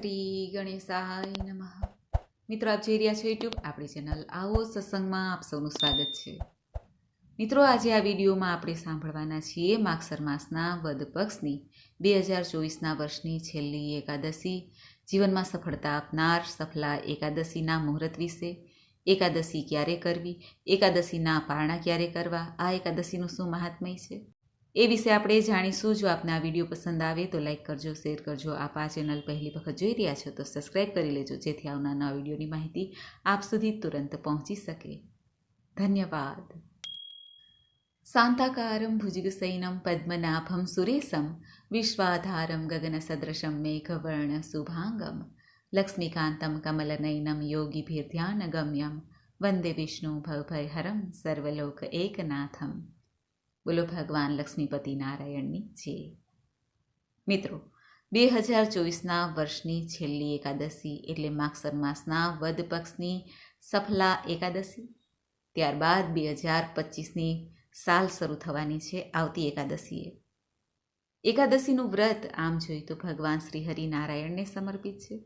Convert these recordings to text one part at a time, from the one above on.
શ્રી ગણેશાય નમઃ. મિત્રો, આપ જોઈ રહ્યા છો યુટ્યુબ આપણી ચેનલ આવો સત્સંગમાં આપ સૌનું સ્વાગત છે. મિત્રો, આજે આ વિડીયોમાં આપણે સાંભળવાના છીએ માગસર માસના વદ પક્ષની બે હજાર ચોવીસના વર્ષની છેલ્લી એકાદશી. જીવનમાં સફળતા આપનાર, સફલા એકાદશીના મુહૂર્ત વિશે, એકાદશી ક્યારે કરવી, એકાદશીના પારણા ક્યારે કરવા, આ એકાદશીનું શું મહાત્મય છે? એ વિશે આપણે જાણીશું. જો આપને આ વીડિયો પસંદ આવે તો લાઈક કરજો, શેર કરજો. આપ આ ચેનલ પહેલી વખત જોઈ રહ્યા છો તો સબસ્ક્રાઈબ કરી લેજો, જેથી આવનાર નવા વિડીયોની માહિતી આપ સુધી તુરંત પહોંચી શકે. ધન્યવાદ. શાંતાકારમ ભુજગસૈનમ પદ્મનાભમ સુરેશમ વિશ્વાધારમ ગગનસદૃશમ મેઘવર્ણ શુભાંગમ લક્ષ્મીકાંતમ કમલનયનમ યોગીભીર્ધ્યાનગમ્યમ વંદે વિષ્ણુ ભવભયહરમ સર્વલોક એકનાથમ. બોલો ભગવાન લક્ષ્મીપતિ નારાયણની છે મિત્રો, બે હજાર ચોવીસના વર્ષની છેલ્લી એકાદશી એટલે માગસર માસના વદ પક્ષની સફલા એકાદશી. ત્યારબાદ બે હજાર પચીસની સાલ શરૂ થવાની છે આવતી એકાદશીએ. એકાદશીનું વ્રત આમ જોઈએ તો ભગવાન શ્રી હરિનારાયણને સમર્પિત છે.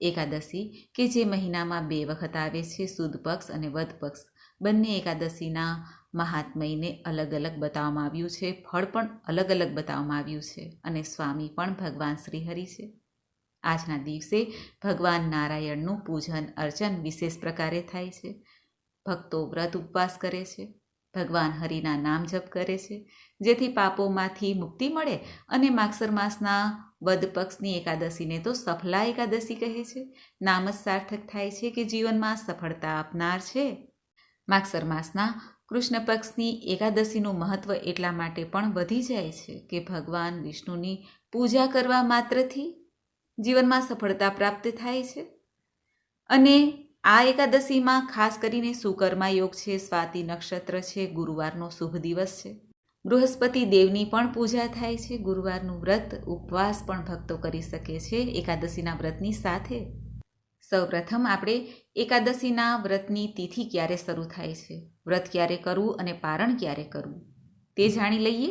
એકાદશી કે જે મહિનામાં બે વખત આવે છે સુદ પક્ષ અને વદ પક્ષ. બંને એકાદશીના મહાત્મયને અલગ અલગ બતાવવામાં આવ્યું છે, ફળ પણ અલગ અલગ બતાવવામાં આવ્યું છે અને સ્વામી પણ ભગવાન શ્રીહરિ છે. આજના દિવસે ભગવાન નારાયણનું પૂજન, અર્ચન વિશેષ પ્રકારે થાય છે. ભક્તો વ્રત ઉપવાસ કરે છે, ભગવાન હરિના નામ જપ કરે છે, જેથી પાપોમાંથી મુક્તિ મળે અને માગસર માસના વદ પક્ષની એકાદશીને તો સફલા એકાદશી કહે છે. નામ જ સાર્થક થાય છે કે જીવનમાં સફળતા આપનાર છે. માગસર માસના કૃષ્ણ પક્ષની એકાદશીનું મહત્વ એટલા માટે પણ વધી જાય છે કે ભગવાન વિષ્ણુની પૂજા કરવા માત્રથી જીવનમાં સફળતા પ્રાપ્ત થાય છે. અને આ એકાદશીમાં ખાસ કરીને સુકર્મા યોગ છે, સ્વાતિ નક્ષત્ર છે, ગુરુવારનો શુભ દિવસ છે. બૃહસ્પતિ દેવની પણ પૂજા થાય છે, ગુરુવારનું વ્રત, ઉપવાસ પણ ભક્તો કરી શકે છે એકાદશીના વ્રતની સાથે. સૌપ્રથમ આપણે એકાદશીના વ્રતની તિથિ ક્યારે શરૂ થાય છે? વ્રત ક્યારે કરવું અને પારણ ક્યારે કરવું? તે જાણી લઈએ.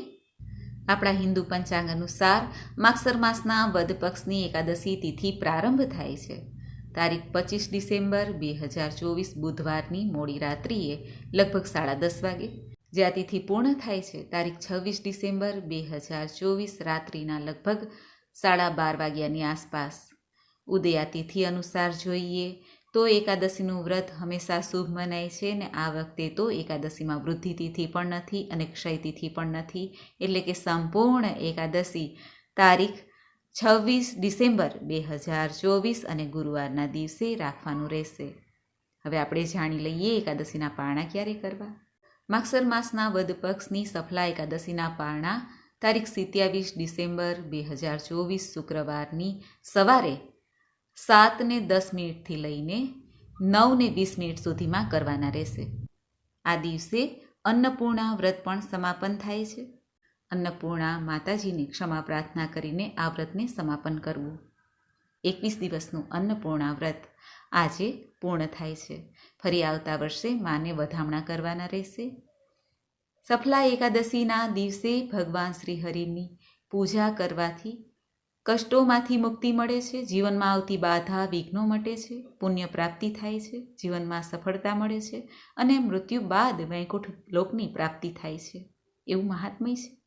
આપણા હિન્દુ પંચાંગ અનુસાર માગસર માસના વદ પક્ષની એકાદશી તિથિ પ્રારંભ થાય છે. તારીખ પચીસ ડિસેમ્બર બે હજાર ચોવીસ બુધવારની મોડી રાત્રિએ લગભગ સાડા દસ વાગે. જે આ તિથિ પૂર્ણ થાય છે, તારીખ છવ્વીસ ડિસેમ્બર બે હજાર ચોવીસ રાત્રિના લગભગ સાડા બાર વાગ્યાની આસપાસ. ઉદયા તિથિ અનુસાર જોઈએ તો એકાદશીનું વ્રત હંમેશા શુભ મનાય છે ને આ વખતે તો એકાદશીમાં વૃદ્ધિ તિથિ પણ નથી અને ક્ષય તિથિ પણ નથી. એટલે કે સંપૂર્ણ એકાદશી તારીખ છવ્વીસ ડિસેમ્બર બે હજાર ચોવીસ અને ગુરુવારના દિવસે રાખવાનું રહેશે. હવે આપણે જાણી લઈએ એકાદશીના પારણા ક્યારે કરવા. માક્ષર માસના વદ પક્ષની સફલા એકાદશીના પારણા તારીખ સિત્યાવીસ ડિસેમ્બર બે હજાર ચોવીસ શુક્રવારની સવારે સાત ને દસ મિનિટથી લઈને નવને વીસ મિનિટ સુધીમાં કરવાના રહેશે. આ દિવસે અન્નપૂર્ણા વ્રત પણ સમાપન થાય છે. અન્નપૂર્ણા માતાજીને ક્ષમા પ્રાર્થના કરીને આ વ્રતને સમાપન કરવું. એકવીસ દિવસનું અન્નપૂર્ણા વ્રત આજે પૂર્ણ થાય છે. ફરી આવતા વર્ષે માને વધામણા કરવાના રહેશે. સફલા એકાદશીના દિવસે ભગવાન શ્રી હરિની પૂજા કરવાથી કષ્ટોમાંથી મુક્તિ મળે છે, જીવનમાં આવતી બાધા, વિઘ્નો મટે છે, પુણ્ય પ્રાપ્તિ થાય છે, જીવનમાં સફળતા મળે છે અને મૃત્યુ બાદ વૈકુંઠ લોકની પ્રાપ્તિ થાય છે. એવું મહાત્મય છે.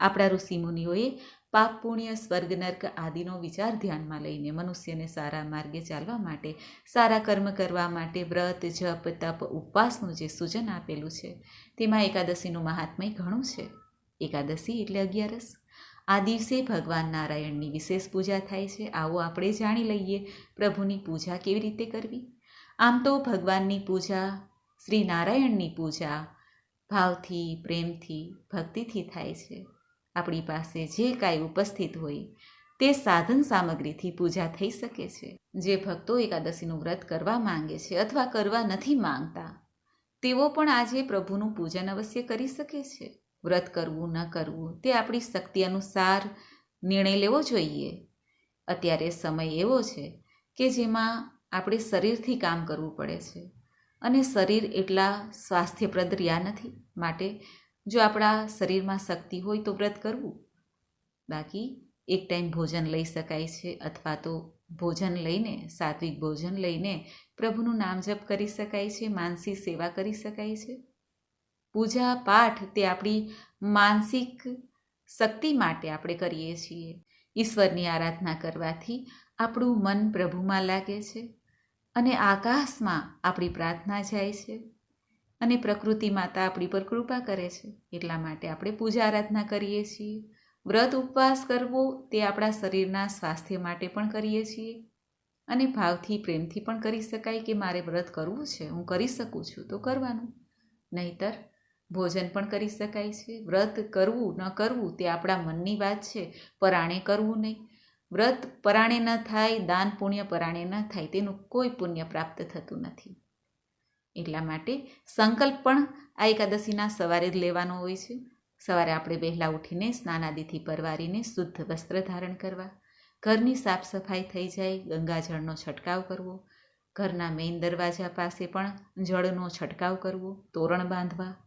આપણા ઋષિમુનિઓએ પાપ, પુણ્ય, સ્વર્ગ, નર્ક આદિનો વિચાર ધ્યાનમાં લઈને મનુષ્યને સારા માર્ગે ચાલવા માટે, સારા કર્મ કરવા માટે વ્રત, જપ, તપ, ઉપવાસનું જે સૂચન આપેલું છે, તેમાં એકાદશીનું મહાત્મય ઘણું છે. એકાદશી એટલે અગિયારસ. આ દિવસે ભગવાન નારાયણની વિશેષ પૂજા થાય છે. આવો આપણે જાણી લઈએ પ્રભુની પૂજા કેવી રીતે કરવી. આમ તો ભગવાનની પૂજા, શ્રી નારાયણની પૂજા ભાવથી, પ્રેમથી, ભક્તિથી થાય છે. આપણી પાસે જે કાંઈ ઉપસ્થિત હોય તે સાધન સામગ્રીથી પૂજા થઈ શકે છે. જે ભક્તો એકાદશીનું વ્રત કરવા માંગે છે અથવા કરવા નથી માંગતા, તેઓ પણ આજે પ્રભુનું પૂજન અવશ્ય કરી શકે છે. વ્રત કરવું, ન કરવું, તે આપણી શક્તિ અનુસાર નિર્ણય લેવો જોઈએ. અત્યારે સમય એવો છે કે જેમાં આપણે શરીરથી કામ કરવું પડે છે. અને શરીર એટલા સ્વાસ્થ્યપ્રદ રહ્યા નથી. માટે જો આપણા શરીરમાં શક્તિ હોય તો વ્રત કરવું. બાકી એક ટાઈમ ભોજન લઈ શકાય છે અથવા તો ભોજન લઈને, સાત્વિક ભોજન લઈને પ્રભુનું નામ જપ કરી શકાય છે, માનસી સેવા કરી શકાય છે. પૂજા પાઠ તે આપણી માનસિક શક્તિ માટે આપણે કરીએ છીએ. ઈશ્વરની આરાધના કરવાથી આપણું મન પ્રભુમાં લાગે છે અને આકાશમાં આપણી પ્રાર્થના જાય છે અને પ્રકૃતિ માતા આપણી પર કૃપા કરે છે. એટલા માટે આપણે પૂજા આરાધના કરીએ છીએ. વ્રત ઉપવાસ કરવો તે આપણા શરીરના સ્વાસ્થ્ય માટે પણ કરીએ છીએ અને ભાવથી પ્રેમથી પણ કરી શકાય કે મારે વ્રત કરવું છે, હું કરી શકું છું તો કરવાનું. નહીતર ભોજન પણ કરી શકાય છે. વ્રત કરવું ન કરવું તે આપણા મનની વાત છે. પરાણે કરવું નહીં. વ્રત પરાણે ન થાય, દાન પુણ્ય પરાણે ન થાય તેનું કોઈ પુણ્ય પ્રાપ્ત થતું નથી. એટલા માટે સંકલ્પ પણ આ એકાદશીના સવારે જ લેવાનો હોય છે. સવારે આપણે વહેલા ઉઠીને સ્નાનાદિથી પરવારીને શુદ્ધ વસ્ત્ર ધારણ કરવા. ઘરની સાફ સફાઈ થઈ જાય, ગંગાજળનો છંટકાવ કરવો. ઘરના મેઇન દરવાજા પાસે પણ જળનો છંટકાવ કરવો, તોરણ બાંધવા.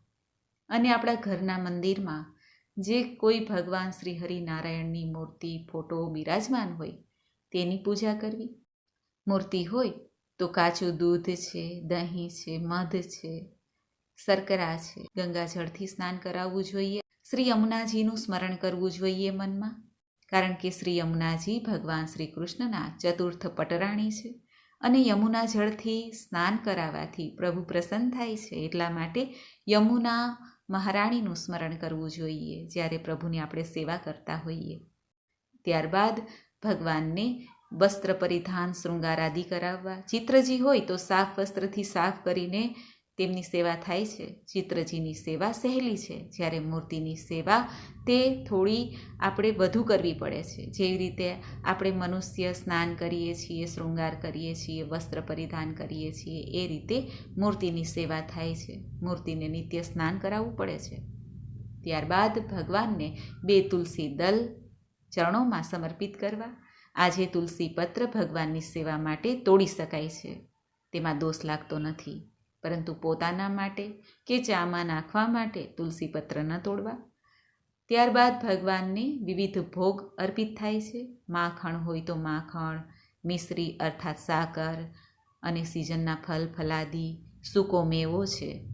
અને આપણા ઘરના મંદિરમાં જે કોઈ ભગવાન શ્રી હરિનારાયણની મૂર્તિ, ફોટો બિરાજમાન હોય, તેની પૂજા કરવી. મૂર્તિ હોય તો કાચું દૂધ છે, દહીં છે, મધ છે, શર્કરા છે. ગંગાજળથી સ્નાન કરાવવું જોઈએ. શ્રી યમુનાજીનું સ્મરણ કરવું જોઈએ મનમાં, કારણ કે શ્રી યમુનાજી ભગવાન શ્રી કૃષ્ણના ચતુર્થ પટરાણી છે અને યમુના જળથી સ્નાન કરાવવાથી પ્રભુ પ્રસન્ન થાય છે. એટલા માટે યમુના મહારાણીનું સ્મરણ કરવું જોઈએ, જ્યારે પ્રભુની આપણે સેવા કરતા હોઈએ. ત્યારબાદ ભગવાનને વસ્ત્ર પરિધાન, શૃંગાર આદિ કરાવવા. ચિત્રજી હોય તો સાફ વસ્ત્રથી સાફ કરીને તેમની સેવા થાય છે. ચિત્રજીની સેવા સહેલી છે. જ્યારે મૂર્તિની સેવા તે થોડી આપણે વધુ કરવી પડે છે. જેવી રીતે આપણે મનુષ્ય સ્નાન કરીએ છીએ, શૃંગાર કરીએ છીએ, વસ્ત્ર પરિધાન કરીએ છીએ, એ રીતે મૂર્તિની સેવા થાય છે. મૂર્તિને નિત્ય સ્નાન કરાવવું પડે છે. ત્યારબાદ ભગવાનને બે તુલસી દલ ચરણોમાં સમર્પિત કરવા. આજે તુલસી પત્ર ભગવાનની સેવા માટે તોડી શકાય છે. તેમાં દોષ લાગતો નથી. પરંતુ પોતાના માટે કે ચામાં નાખવા માટે તુલસી પત્ર ન તોડવા? ત્યારબાદ ભગવાનને વિવિધ ભોગ અર્પિત થાય છે. માખણ હોય તો માખણ, મિશ્રી અર્થાત સાકર અને સિઝનના ફલ, ફલાદી, સૂકો મેવો છે.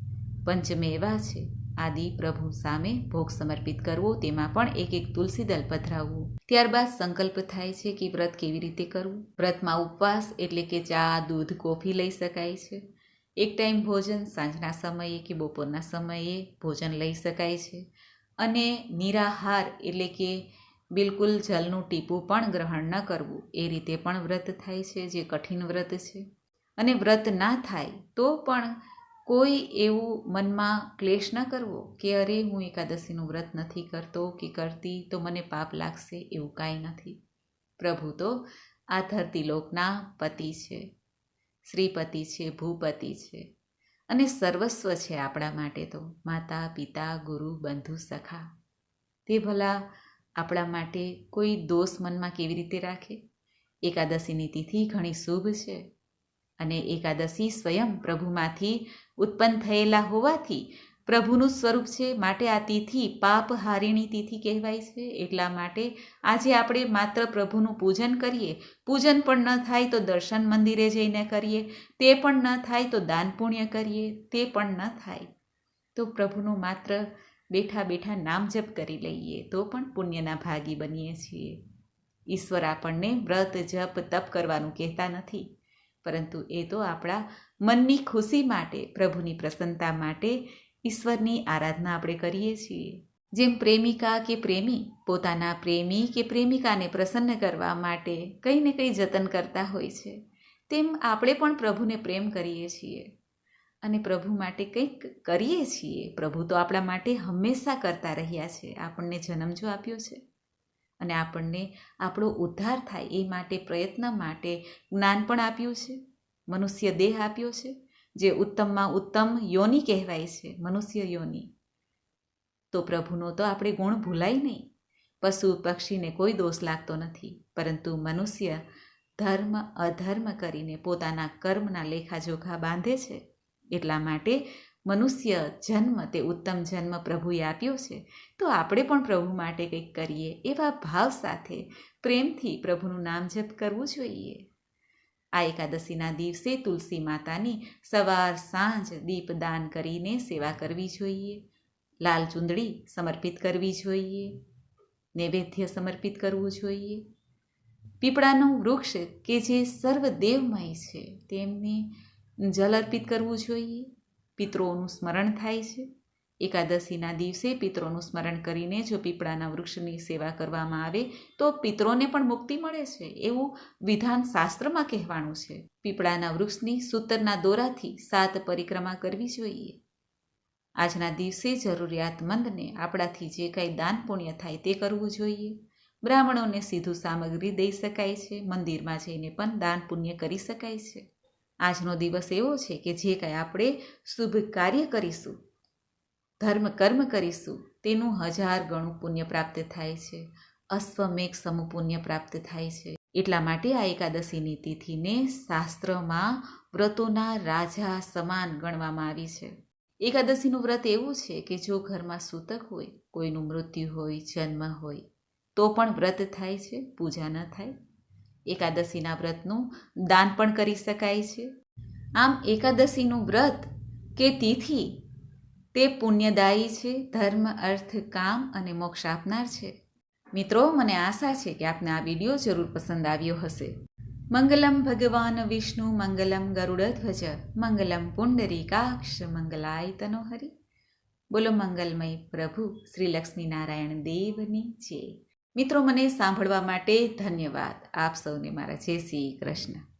પંચમેવા છે. આદિ પ્રભુ સામે ભોગ સમર્પિત કરવો, તેમાં પણ એક એક તુલસી દલ પધરાવવું. ત્યારબાદ સંકલ્પ થાય છે કે વ્રત કેવી રીતે કરવું? વ્રતમાં ઉપવાસ એટલે કે ચા, દૂધ, કોફી લઈ શકાય છે. એક ટાઈમ ભોજન, સાંજના સમયે કે બપોરના સમયે ભોજન લઈ શકાય છે. અને નિરાહાર એટલે કે બિલકુલ જલનું ટીપું પણ ગ્રહણ ન કરવું, એ રીતે પણ વ્રત થાય છે, જે કઠિન વ્રત છે. અને વ્રત ના થાય તો પણ કોઈ એવું મનમાં ક્લેશ ન કરવો કે અરે, હું એકાદશીનું વ્રત નથી કરતો કે કરતી, તો મને પાપ લાગશે એવું કાંઈ નથી. પ્રભુ તો આ ધરતીલોકના પતિ છે. શ્રીપતિ છે, ભૂપતિ છે. અને સર્વસ્વ છે આપણા માટે તો. માતા, પિતા, ગુરુ, બંધુ, સખા. તે ભલા આપણા માટે કોઈ દોષ મનમાં કેવી રીતે રાખે? એકાદશીની તિથિ ઘણી શુભ છે અને એકાદશી સ્વયં પ્રભુમાંથી ઉત્પન્ન થયેલા હોવાથી પ્રભુનું સ્વરૂપ છે, માટે આ તિથિ પાપ હારીણી તિથિ કહેવાય છે. એટલા માટે આજે આપણે માત્ર પ્રભુનું પૂજન કરીએ. પૂજન પણ ન થાય તો દર્શન મંદિરે જઈને કરીએ. તે પણ ન થાય તો દાન પુણ્ય કરીએ. તે પણ ન થાય તો પ્રભુનું માત્ર બેઠા બેઠા નામ જપ કરી લઈએ. તો પણ પુણ્યના ભાગી બનીએ છીએ. ઈશ્વર આપણને વ્રત, જપ, તપ કરવાનું કહેતા નથી. પરંતુ એ તો આપણા મનની ખુશી માટે, પ્રભુની પ્રસન્નતા માટે ઈશ્વરની આરાધના આપણે કરીએ છીએ. જેમ પ્રેમિકા કે પ્રેમી પોતાના પ્રેમી કે પ્રેમિકાને પ્રસન્ન કરવા માટે કંઈ ને કંઈ જતન કરતા હોય છે, તેમ આપણે પણ પ્રભુને પ્રેમ કરીએ છીએ. અને પ્રભુ માટે કંઈક કરીએ છીએ, પ્રભુ તો આપણા માટે હંમેશા કરતા રહ્યા છે, આપણને જન્મ જો આપ્યો છે. અને આપણને આપણો ઉદ્ધાર થાય એ માટે, પ્રયત્ન માટે જ્ઞાન પણ આપ્યું છે, મનુષ્ય દેહ આપ્યો છે જે ઉત્તમમાં ઉત્તમ યોનિ કહેવાય છે, મનુષ્ય યોનિ. તો પ્રભુનો તો આપણે ગુણ ભૂલાય નહીં. પશુ પક્ષીને કોઈ દોષ લાગતો નથી, પરંતુ મનુષ્ય ધર્મ અધર્મ કરીને પોતાના કર્મના લેખાજોખા બાંધે છે. એટલા માટે મનુષ્ય જન્મ, તે ઉત્તમ જન્મ પ્રભુએ આપ્યો છે. તો આપણે પણ પ્રભુ માટે કંઈક કરીએ એવા ભાવ સાથે પ્રેમથી પ્રભુનું નામ જપ કરવું જોઈએ. આ એકાદશીના દિવસે તુલસી માતાની સવાર સાંજ દીપદાન કરીને સેવા કરવી જોઈએ. લાલ ચૂંદડી સમર્પિત કરવી જોઈએ. નૈવેદ્ય સમર્પિત કરવું જોઈએ. પીપળાનું વૃક્ષ કે જે સર્વદેવમય છે, તેમને જલ અર્પિત કરવું જોઈએ. પિતૃઓનું સ્મરણ થાય છે. એકાદશીના દિવસે પિત્રોનું સ્મરણ કરીને જો પીપળાના વૃક્ષની સેવા કરવામાં આવે, તો પિત્રોને પણ મુક્તિ મળે છે. એવું વિધાન શાસ્ત્રમાં કહેવાનું છે. પીપળાના વૃક્ષની સૂતરના દોરાથી સાત પરિક્રમા કરવી જોઈએ. આજના દિવસે જરૂરિયાતમંદને આપણાથી જે કાંઈ દાન પુણ્ય થાય તે કરવું જોઈએ. બ્રાહ્મણોને સીધું સામગ્રી દઈ શકાય છે. મંદિરમાં જઈને પણ દાન પુણ્ય કરી શકાય છે. આજનો દિવસ એવો છે કે જે કાંઈ આપણે શુભ કાર્ય કરીશું. ધર્મ કર્મ કરીશું, તેનું હજાર ગણું પુણ્ય પ્રાપ્ત થાય છે. અશ્વમેઘ સમૂહ પુણ્ય પ્રાપ્ત થાય છે. એટલા માટે આ એકાદશીની તિથિને શાસ્ત્રમાં વ્રતોના રાજા સમાન ગણવામાં આવી છે. એકાદશીનું વ્રત એવું છે કે જો ઘરમાં સૂતક હોય, કોઈનું મૃત્યુ હોય, જન્મ હોય, તો પણ વ્રત થાય છે, પૂજા ન થાય. એકાદશીના વ્રતનું દાન પણ કરી શકાય છે. આમ એકાદશીનું વ્રત કે તિથિ તે પુણ્યદાયી છે, ધર્મ, અર્થ, કામ અને મોક્ષ આપનાર છે. મિત્રો, મને આશા છે કે આપને આ વીડિયો જરૂર પસંદ આવ્યો હશે. મંગલમ ભગવાન વિષ્ણુ, મંગલમ ગરુડધ્વજ મંગલમ પુંડરીકાક્ષ મંગલાય તનોહરી બોલો મંગલમય પ્રભુ શ્રી લક્ષ્મીનારાયણ દેવની જય મિત્રો, મને સાંભળવા માટે ધન્યવાદ. આપ સૌને મારા જય શ્રી કૃષ્ણ.